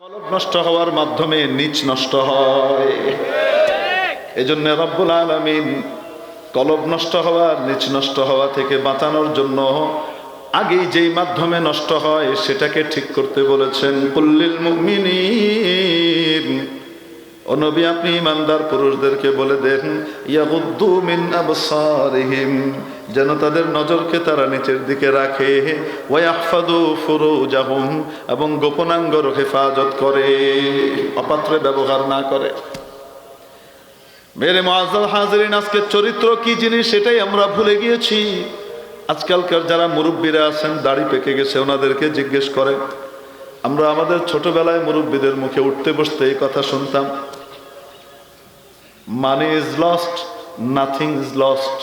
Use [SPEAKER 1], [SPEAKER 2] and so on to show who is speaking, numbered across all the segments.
[SPEAKER 1] কলব নষ্ট হওয়ার মাধ্যমে নিচ নষ্ট হয়। এজন্য রব্বুল আলমিন কলব নষ্ট হওয়ার নিচ নষ্ট হওয়া থেকে বাঁচানোর জন্য আগেই যেই মাধ্যমে নষ্ট হয় সেটাকে ঠিক করতে বলেছেন পল্লিল মুমিনিন। ও আপনি ইমানদার পুরুষদেরকে বলে দেন মিন যেন তাদের নজরকে তারা নিচের দিকে রাখে ওয়াহফাদু ফুরুজাহুম, এবং হেফাজত করে, অপাত্রে ব্যবহার না করে। মেরে হাজরিন আজকে চরিত্র কি জিনিস সেটাই আমরা ভুলে গিয়েছি। আজকালকার যারা মুরব্বীরা আছেন, দাড়ি পেকে গেছে, ওনাদেরকে জিজ্ঞেস করে আমরা আমাদের ছোটবেলায় মুরব্বীদের মুখে উঠতে বসতে এই কথা শুনতাম। Money is lost nothing is lost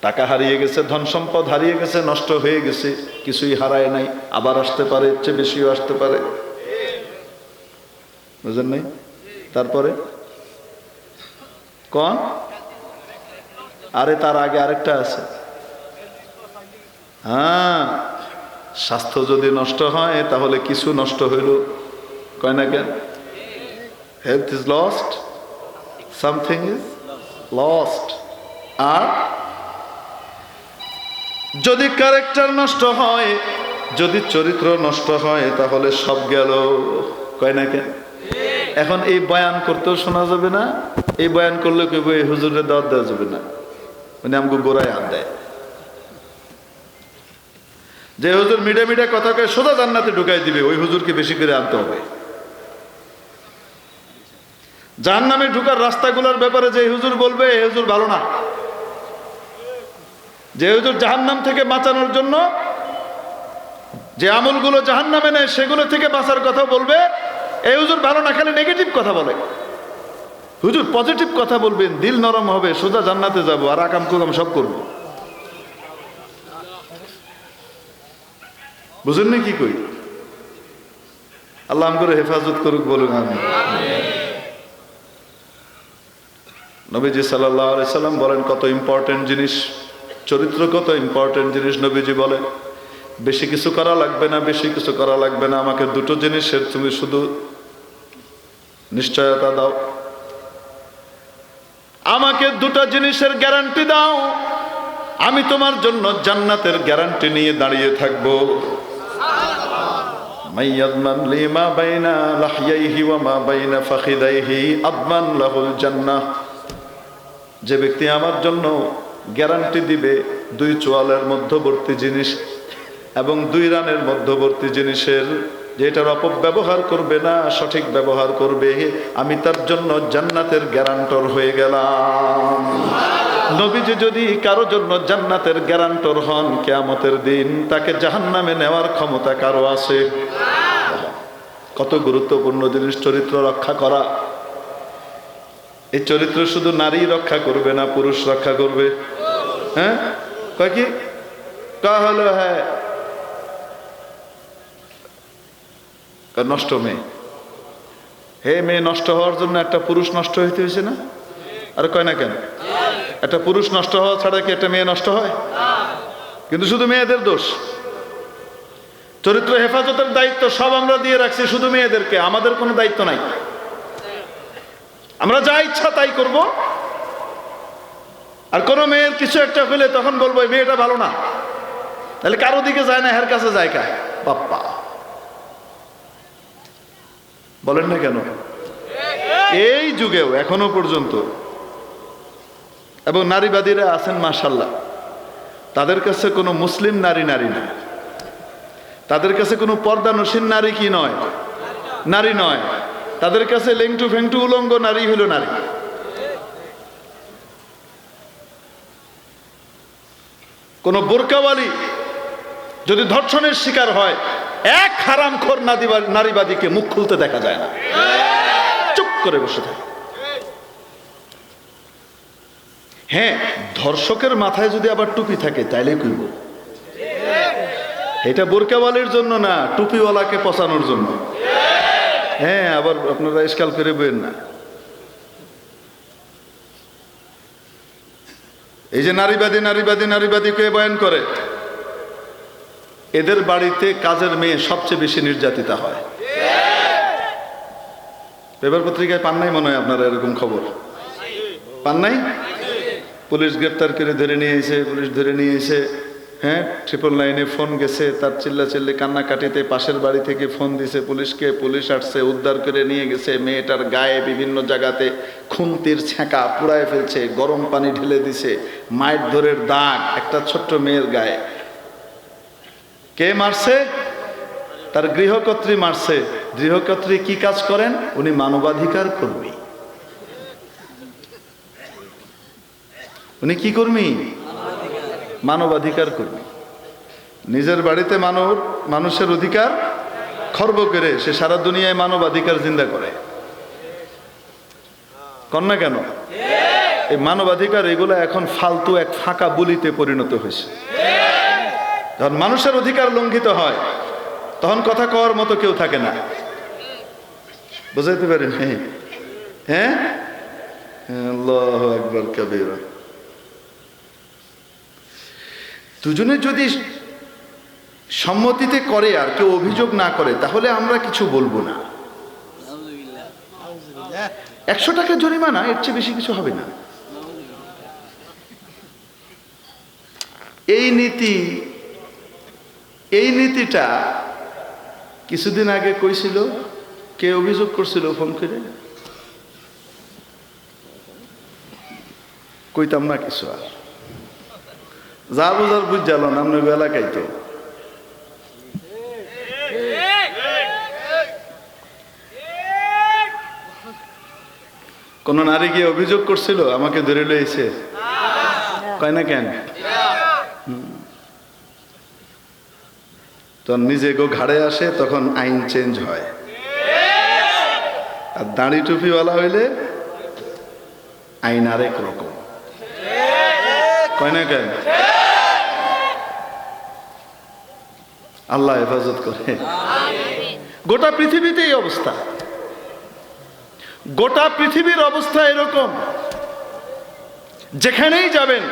[SPEAKER 1] টাকা হারিয়ে গেছে, ধন সম্পদ হারিয়ে গেছে, নষ্ট হয়ে গেছে, কিছুই হারায় নাই, আবার আসতে পারে চেয়ে বেশিও আসতে পারে। বুঝলেন নাই? তারপরে? কন? আরে তার আগে আরেকটা আছে। হ্যাঁ স্বাস্থ্য যদি নষ্ট হয়, তাহলে কিছু নষ্ট হইল। কয় না কেন? Health is lost something is lost আর? যদি ক্যারেক্টার নষ্ট হয়, যদি চরিত্র নষ্ট হয়, তাহলে সব গেল। কয় না কেন? এখন এই বয়ান করতেও শোনা যাবে না, এই বয়ান করলে কেউ এই হুজুরে দাওয়াত দেওয়া যাবে না। মানে আমাকে গোড়ায় হাত দেয়। যে হুজুর মিডে মিডে কথা কয়ে, সোজা জান্নাতে ঢুকাই দিবে, ওই হুজুরকে বেশি করে আনতে হবে। জাহান নামে ঢুকার রাস্তাগুলোর ব্যাপারে যে হুজুর বলবে হুজুর ভালো না। যে হুজুর জাহান নাম থেকে বাঁচানোর জন্য যে আমলগুলো জাহান নামে নেয়, সেগুলো থেকে বাঁচার কথা বলবে এই হুজুর ভালো না, খালি নেগেটিভ কথা বলে। হুজুর পজিটিভ কথা বলবেন, দিল নরম হবে, সোজা জান্নাতে যাব, আর আকাম কুকাম সব করব। বুঝেননি কি কই? আল্লাহ করে হেফাজত করুক বলুন আমি নবীজি সাল্লাহ সাল্লাম বলেন, কত ইম্পর্টেন্ট জিনিস, চরিত্র কত ইম্পর্টেন্ট জিনিস নবীজি বলে। বেশি কিছু করা লাগবে না, বেশি কিছু করা লাগবে না। আমাকে দুটো জিনিসের তুমি শুধু নিশ্চয়তা দাও। আমাকে দুটো জিনিসের গ্যারান্টি দাও। আমি তোমার জন্য জান্নাতের গ্যারান্টি নিয়ে দাঁড়িয়ে থাকব। মাইয়াদমান বাইনা লাহিয়াইহি ওয়া মা বাইনা ফাখিদাইহি, আদমান লাহুল জান্নাহ। যে ব্যক্তি আমার জন্য গ্যারান্টি দিবে দুই চোয়ালের মধ্যবর্তী জিনিস এবং দুই রানের মধ্যবর্তী জিনিসের যে এটার অপব্যবহার করবে না, সঠিক ব্যবহার করবে, আমি তার জন্য জান্নাতের গ্যারান্টর হয়ে গেলাম। নবীজি যদি কারও জন্য জান্নাতের গ্যারান্টর হন, কেয়ামতের দিন তাকে জাহান্নামে নেওয়ার ক্ষমতা কারও আছে? কত গুরুত্বপূর্ণ জিনিস চরিত্র রক্ষা করা। এই চরিত্র শুধু নারী রক্ষা করবে না, পুরুষ রক্ষা করবে। হ্যাঁ? কয় কি? হলো হ্যাঁ। নষ্ট মেয়ে। হে মেয়ে নষ্ট হওয়ার জন্য একটা পুরুষ নষ্ট হইতে হয়েছে না? আর কয় না কেন? একটা পুরুষ নষ্ট হওয়া ছাড়া কি একটা মেয়ে নষ্ট হয়? কিন্তু শুধু মেয়েদের দোষ। চরিত্র হেফাজতের দায়িত্ব সব আমরা দিয়ে রাখছি, শুধু মেয়েদেরকে। আমাদের কোনো দায়িত্ব নাই। আমরা যা ইচ্ছা তাই করব। আর কোনো মেয়ের কিছু একটা হলে তখন বলব মেয়েটা ভালো না। তাহলে কারও দিকে যায় না হের কাছে যায় কা? বাপ্পা। বলেন না কেন? এই যুগেও, এখনও পর্যন্ত। এবং নারীবাদীরা আছেন মাসাল্লাহ তাদের কাছে কোনো মুসলিম নারী নারী না। তাদের কাছে কোনো পর্দানসীন নারী কি নয়? নারী নয়। তাদের কাছে লেংটু ফেংটু উলঙ্গ নারী হলো নারী। কোন বোরকাওয়ালি যদি ধর্ষণের শিকার হয়, এক হারাম খোর নারীবাদীকে মুখ খুলতে দেখা যায় না। চুপ করে বসে থাকে। হ্যাঁ ধর্ষকের মাথায় যদি আবার টুপি থাকে, তাইলে কইব। এটা বোরকাওয়ালির জন্য না, টুপিওয়ালাকে পচানোর জন্য। হ্যাঁ আবার আপনারা স্কাল করে বেন না। এই যে নারীবাদী নারীবাদী নারীবাদী কে বয়ান করে? এদের বাড়িতে কাজের মেয়ে সবচেয়ে বেশি নির্যাতিতা হয়। পেপার পত্রিকায় পান নাই মনে হয় আপনারা এরকম খবর? পান নাই? পুলিশ গ্রেপ্তার করে ধরে নিয়ে এসে, পুলিশ ধরে নিয়ে এসে। হ্যাঁ ট্রিপল লাইনে ফোন গেছে, তার চিল্লা চিল্লি কান্নাকাটিতে পাশের বাড়ি থেকে ফোন দিছে পুলিশকে, পুলিশ আসছে, উদ্ধার করে নিয়ে গেছে, মেয়েটার গায়ে বিভিন্ন জায়গাতে খুন্তির ছ্যাঁকা পুড়ায় ফেলছে, গরম পানি ঢেলে দিছে, মায়ের ধরের দাগ, একটা ছোট্ট মেয়ের গায়ে। কে মারছে? তার গৃহকর্ত্রী মারছে। গৃহকর্ত্রী কি কাজ করেন? উনি মানবাধিকার কর্মী। উনি কি কর্মী? মানবাধিকার কর্মী। নিজের বাড়িতে মানব মানুষের অধিকার খর্ব করে সে সারা দুনিয়ায় মানবাধিকার জিন্দা করে। কন্যা কেন? এই মানবাধিকার এগুলো এখন ফালতু এক ফাঁকা বুলিতে পরিণত হয়েছে। যখন মানুষের অধিকার লঙ্ঘিত হয়, তখন কথা কওয়ার মতো কেউ থাকে না। বুঝাইতে পারেন হ্যাঁ হ্যাঁ? আল্লাহ একবার কবির। দুজনে যদি সম্মতিতে করে আর কেউ অভিযোগ না করে, তাহলে আমরা কিছু বলব না। একশো টাকা জরিমানা, এর চেয়ে বেশি কিছু হবে না। এই নীতি, এই নীতিটা কিছুদিন আগে কইছিল, কে অভিযোগ করছিল ফোন করে? কইতাম না কিছু আর। যা বুঝার বুঝ জাল না আপনার এলাকায় তো কোন নারী গিয়ে অভিযোগ করছিল? আমাকে ধরে লইছে। কয় না কেন? তখন নিজে গো ঘাড়ে আসে, তখন আইন চেঞ্জ হয়। আর দাঁড়ি টুপিওয়ালা হইলে আইন আরেক রকম। কয় না কেন? আল্লাহ হেফাজত করে। গোটা পৃথিবীতে এই অবস্থা। গোটা পৃথিবীর অবস্থা এরকম। যেখানেই যাবেন,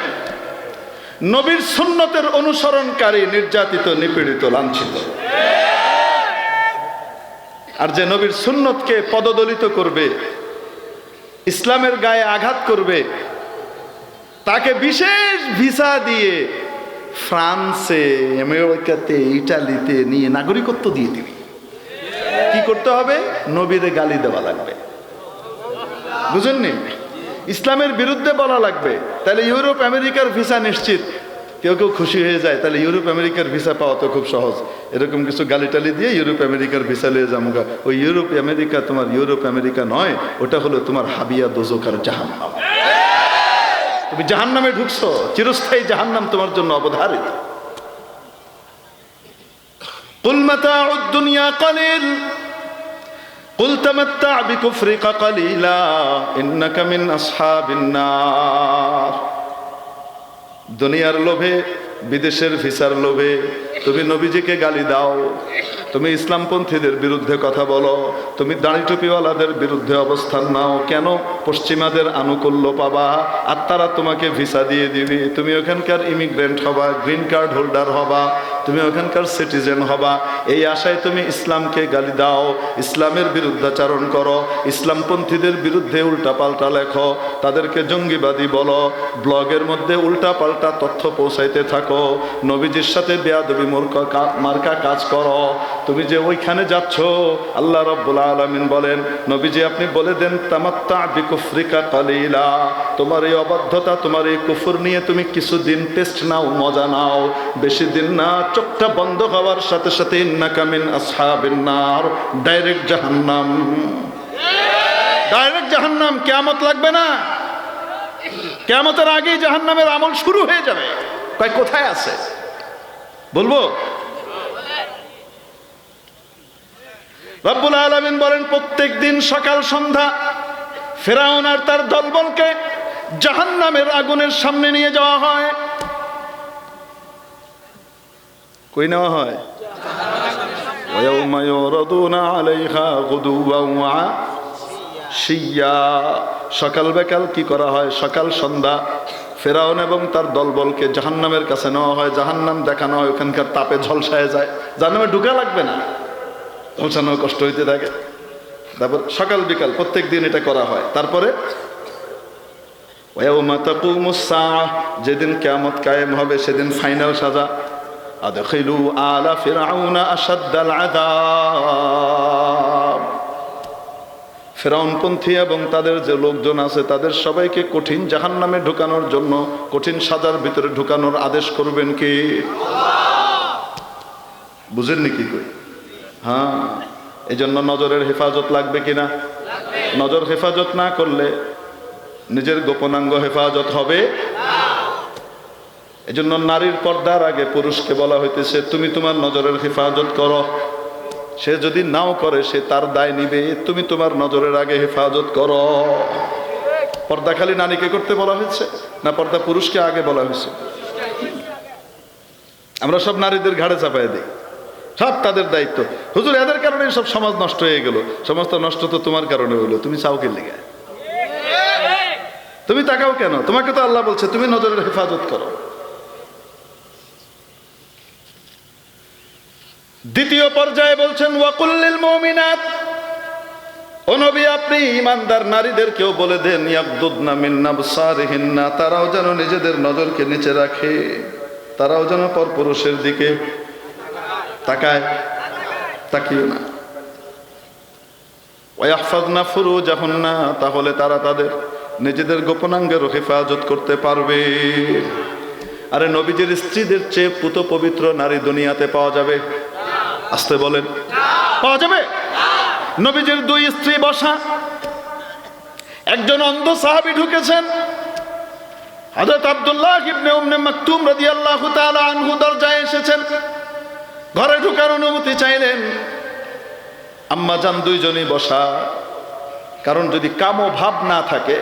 [SPEAKER 1] নবীর সুন্নতের অনুসরণকারী নির্যাতিত, নিপীড়িত, লাঞ্ছিত। আর যে নবীর সুন্নতকে পদদলিত করবে, ইসলামের গায়ে আঘাত করবে, তাকে বিশেষ ভিসা দিয়ে ফ্রান্সে, আমেরিকাতে, ইটালিতে নিয়ে নাগরিকত্ব দিয়ে দিবি। কি করতে হবে? নবীরে গালি দেওয়া লাগবে। বুঝেননি? ইসলামের বিরুদ্ধে বলা লাগবে। তাহলে ইউরোপ, আমেরিকার ভিসা নিশ্চিত। কেউ কেউ খুশি হয়ে যায়, তাহলে ইউরোপ, আমেরিকার ভিসা পাওয়া তো খুব সহজ। এরকম কিছু গালিটালি দিয়ে ইউরোপ, আমেরিকার ভিসা লিয়ে যামুগা ওই ইউরোপ, আমেরিকা তোমার ইউরোপ, আমেরিকা নয়, ওটা হলো তোমার হাবিয়া দোজোকার জাহান্নাম। তুমি জাহান্নামে ঢুকছো চিরস্থায়ী জাহান্নাম তোমার জন্য অবধারিত قل متاع الدنيا قليل قل تمتع بكفرك قليلا إنك من أصحاب النار দুনিয়ার লোভে বিদেশের ভিসার লোভে তুমি নবীজিকে গালি দাও, তুমি ইসলামপন্থীদের বিরুদ্ধে কথা বলো, তুমি দাঁড়ি টুপিওয়ালাদের বিরুদ্ধে অবস্থান নাও, কেন পশ্চিমাদের আনুকূল্য পাবা? আর তারা তোমাকে ভিসা দিয়ে দিবি। তুমি ওখানকার ইমিগ্রেন্ট হবা গ্রিন কার্ড হোল্ডার হবা। তুমি ওখানকার সিটিজেন হবা। এই আশায় তুমি ইসলামকে গালি দাও, ইসলামের বিরুদ্ধাচারণ করো, ইসলামপন্থীদের বিরুদ্ধে উল্টাপাল্টা লেখো, তাদেরকে জঙ্গিবাদী বলো, ব্লগের মধ্যে উল্টাপাল্টা তথ্য পৌঁছাইতে থাকো, নবীজির সাথে বেয়াদবি মূর্খ মার্কা কাজ করো। তুমি যে ওইখানে যাচ্ছ, আল্লাহ রব্বুল আলমিন বলেন, নবীজি আপনি বলে দেন, তামাত্তা বিকুফরিকা কালিলা। তোমার এই অবাধ্যতা, তোমার এই কুফুর নিয়ে তুমি কিছুদিন টেস্ট নাও, মজা নাও। বেশি দিন না চোখটা বন্ধ হওয়ার সাথে সাথে ইন্নাকামিন আসহাবিন নার, ডাইরেক্ট জাহান্নাম। ডাইরেক্ট জাহান্নাম, কেয়ামত লাগবে না। কেয়ামতের আগেই জাহান্নামের আমল শুরু হয়ে যাবে। তাই কোথায় আছে? বলব? রব্বুল আলমিন বলেন, প্রত্যেক দিন সকাল, সন্ধ্যা ফেরাউন আর তার দলবলকে জাহান্নামের আগুনের সামনে নিয়ে যাওয়া হয়। কই নেওয়া হয় ويوم يعرضون عليها غدوا وعشيا সকাল বেকাল কি করা হয় সকাল সন্ধ্যা ফেরাউন এবং তার দলবলকে জাহান্নামের কাছে নেওয়া হয় জাহান্নাম দেখানো হয় ওখানকার তাপে ঝলসায় যায় জাহান্নামে ঢুকা লাগবে না ঝলসানো কষ্ট হইতে থাকে তারপর সকাল বিকাল প্রত্যেক দিন এটা করা হয় তারপরে ওয়াউমা তাকুমুস সাআহ, যেদিন কিয়ামত কায়েম হবে সেদিন ফাইনাল সাজা আদখিলু আলা ফিরআউনা আশাদ্দাল আযাব। ফেরাউনপন্থী এবং তাদের যে লোকজন আছে, তাদের সবাইকে কঠিন জাহান্নামে ঢুকানোর জন্য, কঠিন সাজার ভিতরে ঢুকানোর আদেশ করবেন কি? বুঝেননি কি কই? হ্যাঁ এই জন্য নজরের হেফাজত লাগবে কিনা নজর হেফাজত না করলে নিজের গোপনাঙ্গ হেফাজত হবে এজন্য নারীর পর্দার আগে পুরুষকে বলা হইতেছে, তুমি তোমার নজরের হেফাজত করো। সে যদি নাও করে, সে তার দায় নিবে। তুমি তোমার নজরের আগে হেফাজত করো। পর্দা খালি নারীকে করতে বলা হয়েছে, না পর্দা পুরুষকে আগে বলা হয়েছে? আমরা সব নারীদের ঘাড়ে চাপাই দিই। সব তাদের দায়িত্ব। হুজুর, এদের কারণে সব সমাজ নষ্ট হয়ে গেল। সমাজ তো নষ্ট তো তোমার কারণে হইল তুমি চাও কে লেগে? তুমি তাকাও কেন? তোমাকে তো আল্লাহ বলছে, তুমি নজরের হেফাজত করো। দ্বিতীয় পর্যায়ে বলছেন ওয়াকুল্লিল মুমিনাত। ও নবী, আপনি ইমানদার নারীদেরকেও বলে দেন, ইয়াকদুদনা মিন নাবসারিহিন্না। তারাও যেন নিজেদের নজরকে নিচে রাখে, তারাও যেন পরপুরুষের দিকে তাকায়, তাকিও না। ওয়াহফাজনা ফুরুজাহুন্না, তাহলে তারা তাদের নিজেদের গোপনাঙ্গের হেফাজত করতে পারবে। আরে নবীজির স্ত্রীদের চেয়ে পুত পবিত্র নারী দুনিয়াতে পাওয়া যাবে। আসতে বলেন। পাওয়া যাবে? নবীজির দুই স্ত্রী বসা। একজন অন্ধ সাহাবী ঢুকেছেন। হযরত আব্দুল্লাহ ইবনে উম্মে মাকতুম রাদিয়াল্লাহু তাআলা আনহু দরজায় এসেছেন। ঘরে ঢোকার অনুমতি চাইলেন। আম্মা জান দুইজনই বসা। কারণ যদি কামো ভাব না থাকে,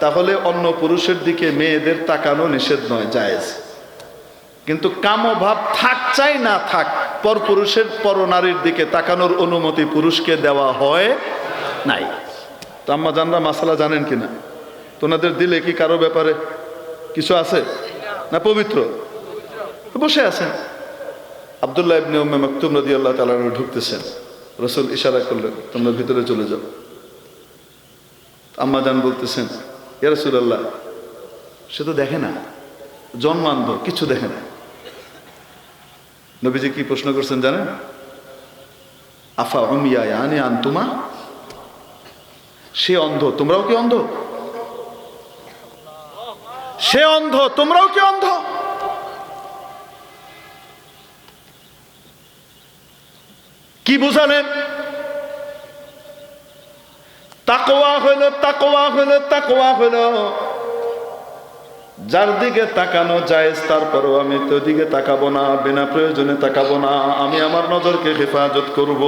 [SPEAKER 1] তাহলে অন্য পুরুষের দিকে মেয়েদের তাকানো নিষেধ নয়, জায়েজ। কিন্তু কামো ভাব থাক চাই না থাক পর পুরুষের, পর নারীর দিকে তাকানোর অনুমতি পুরুষকে দেওয়া হয় নাই। তো আম্মা জানরা মাসালা জানেন কিনা? তোনাদের দিলে কি কারও ব্যাপারে কিছু আছে? না পবিত্র? বসে আছেন। আবদুল্লাহ ইবনে উম্মে মাকতুম রাদিয়াল্লাহু তাআলা ঢুকতেছেন। রসুল ইশারা করলেন, তোমরা ভিতরে চলে যাও। আম্মা জান বলতেছেন, ইয়া রাসূলুল্লাহ, সে তো দেখে না। জন্মান্ধ, কিছু দেখে না। নবীজি কি প্রশ্ন করছেন জানেন? আফা উমিয়া ইয়ানি আনতুমা? সে অন্ধ, তোমরাও কি অন্ধ? সে অন্ধ, তোমরাও কি অন্ধ? কি বুঝালেন? তাকোয়া হইল তাকোয়া হইল তাকোয়া হইল যার দিকে তাকানো যায় তারপরও আমি তো দিকে তাকাবো না, বিনা প্রয়োজনে তাকাবো না, আমি আমার নজরকে হেফাজত করব।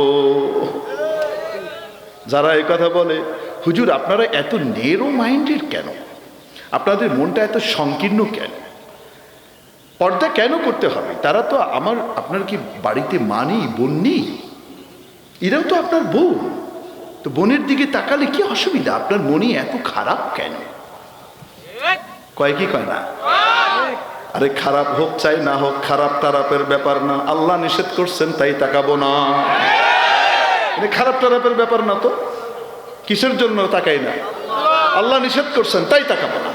[SPEAKER 1] যারা এই কথা বলে, হুজুর, আপনারা এত নেরো মাইন্ডেড কেন? আপনাদের মনটা এত সংকীর্ণ কেন? পর্দা কেন করতে হবে? তারা তো আমার, আপনার কি বাড়িতে মানি বোন নেই? এরাও তো আপনার বউ। তো বোনের দিকে তাকালে কি অসুবিধা? আপনার মনে এত খারাপ কেন? কয় কি কয়? না আরে খারাপ হোক চাই, না হোক খারাপ তারাপের ব্যাপার না। আল্লাহ নিষেধ করছেন, তাই তাকাবো না। এটা খারাপ তারাপের ব্যাপার না তো। কিসের জন্য তাকাই না? আল্লাহ নিষেধ করছেন, তাই তাকাবো না।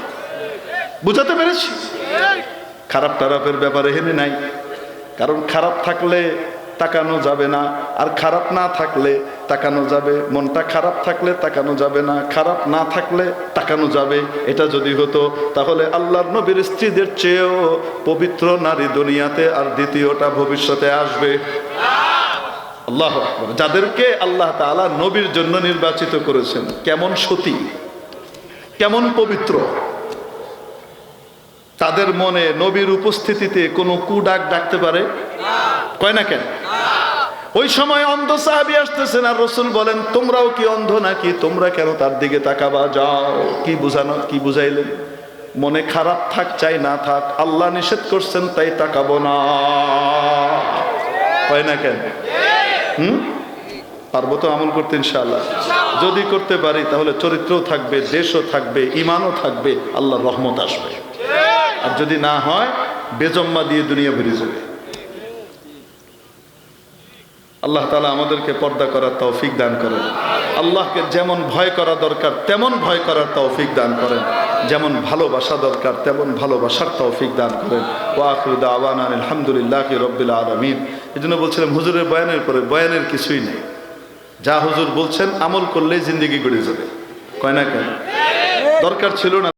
[SPEAKER 1] বুঝাতে পেরেছি? খারাপ তারাপের ব্যাপারে হেনে নাই। কারণ খারাপ থাকলে তাকানো যাবে না। আর খারাপ না থাকলে তাকানো যাবে। মনটা খারাপ থাকলে তাকানো যাবে না। খারাপ না থাকলে তাকানো যাবে। এটা যদি হতো, তাহলে আল্লাহর নবীর স্ত্রীদের চেয়েও পবিত্র নারী দুনিয়াতে আর দ্বিতীয়টা ভবিষ্যতে আসবে। আল্লাহ যাদেরকে আল্লাহ তাআলা নবীর জন্য নির্বাচিত করেছেন, কেমন সতী, কেমন পবিত্র। তাদের মনে নবীর উপস্থিতিতে কোনো কুডাক ডাকতে পারে? কয় না কেন? ওই সময় অন্ধ সাহাবি আসতেছেন আর রসুল বলেন, তোমরাও কি অন্ধ নাকি? তোমরা কেন তার দিকে তাকাবা? যাও। কি বুঝানো, কি বুঝাইলেন? মনে খারাপ থাক, চাই না থাক, আল্লাহ নিষেধ করছেন, তাই তাকাবো না। হয় না কেন? হুম? পারব তো আমল করতে ইনশাআল্লাহ। যদি করতে পারি, তাহলে চরিত্রও থাকবে, দেশও থাকবে ইমানও থাকবে আল্লাহ রহমত আসবে। আর যদি না হয়, বেজম্মা দিয়ে দুনিয়া বেরিয়ে যাবে। আল্লাহ তালা আমাদেরকে পর্দা করার তৌফিক দান করেন। আল্লাহকে যেমন ভয় করা দরকার, তেমন ভয় করার তৌফিক দান করেন। যেমন ভালোবাসা দরকার, তেমন ভালোবাসার তৌফিক দান করেন। ওয়াকুদ আওয়ান আলহামদুলিল্লাহ রব্বিল আলমিন। এই জন্য বলছিলাম, হুজুরের বয়ানের পরে বয়ানের কিছুই নেই। যা হুজুর বলছেন আমল করলেই জিন্দিগি গড়ে যাবে। কয় না কেন? দরকার ছিল না।